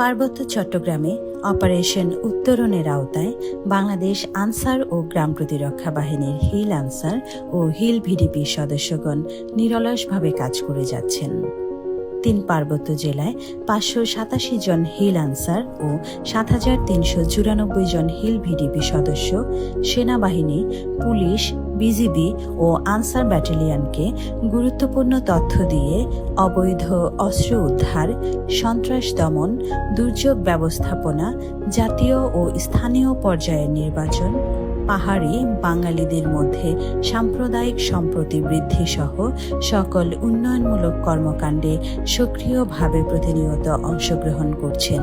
পার্বত্য চট্টগ্রামে অপারেশন উত্তরণের আওতায় বাংলাদেশ আনসার ও গ্রাম প্রতিরক্ষা বাহিনীর হিল আনসার ও হিল ভিডিপি সদস্যগণ নিরলসভাবে কাজ করে যাচ্ছেন। তিন পার্বত্য জেলায় পাঁচশো সাতাশি জন হিল আনসার ও সাত হাজার তিনশো চুরানব্বই জন হিল ভিডিপি সদস্য, সেনাবাহিনী, পুলিশ, বিজিবি ও আনসার ব্যাটালিয়নকে গুরুত্বপূর্ণ তথ্য দিয়ে অবৈধ অস্ত্র উদ্ধার, সন্ত্রাস দমন, দুর্যোগ ব্যবস্থাপনা, জাতীয় ও স্থানীয় পর্যায়ের নির্বাচন, পাহাড়ি বাঙালিদের মধ্যে সাম্প্রদায়িক সম্প্রতি বৃদ্ধি সহ সকল উন্নয়নমূলক কর্মকাণ্ডে সক্রিয়ভাবে প্রতিনিয়ত অংশগ্রহণ করছেন।